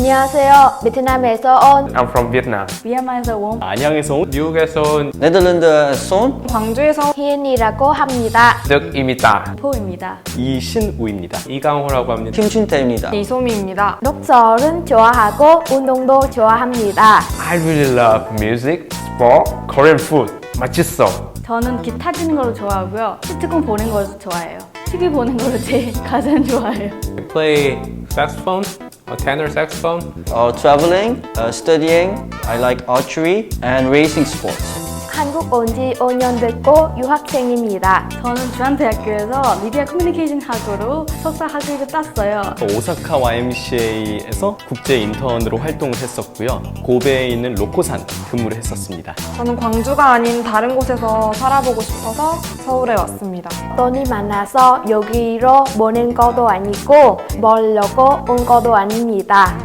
안녕하세요. 베트남에서 온 I'm from Vietnam. 미얀마에서 온 안양에서 온 미국에서 온 네덜란드에서 온 광주에서 희은이라고 합니다. 득입니다. 포입니다. 이신우입니다. 이강호라고 합니다. 김춘태입니다. 이소미입니다. 독서는 좋아하고 운동도 좋아합니다. I really love music, sport, Korean food. 맛있어. 저는 기타 치는 걸 좋아하고요. 시트콤 보는 걸 좋아해요. TV 보는 걸 제일 가장 좋아해요. I play saxophone, a tenor saxophone. Uh, traveling, uh, studying. I like archery and racing sports. 한국 온 지 5년 됐고 유학생입니다. 저는 주한대학교에서 미디어 커뮤니케이션 학으로 석사 학위를 땄어요. 오사카 YMCA에서 국제 인턴으로 활동을 했었고요. 고베에 있는 로코산 근무를 했었습니다. 저는 광주가 아닌 다른 곳에서 살아보고 싶어서 서울에 왔습니다. 돈이 많아서 여기로 모는 것도 아니고 벌려고 온 것도 아닙니다.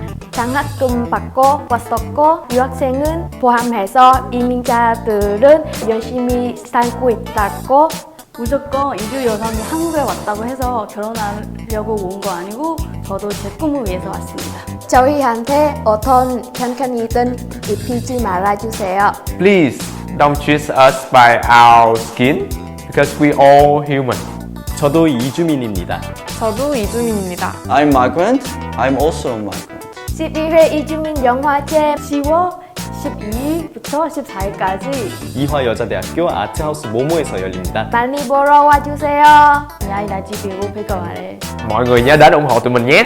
장학금 받고 왔었고 유학생은 포함해서 이민자들은 열심히 살고 있다고 무조건 이주 여성이 한국에 왔다고 해서 결혼하려고 온 거 아니고 저도 제 꿈을 위해서 왔습니다. 저희한테 어떤 편견이든 입히지 말아주세요. Please don't judge us by our skin because we all human. 저도 이주민입니다. 저도 이주민입니다. I'm migrant. I'm also a migrant. 11회 이주민 영화제 10월 12일부터 14일까지 이화여자대학교 아트하우스 모모에서 열립니다. 많이 보러 와주세요. đã chi phiếu với cậu ấy Mọi người nhớ đến ủng hộ tụi mình nhé.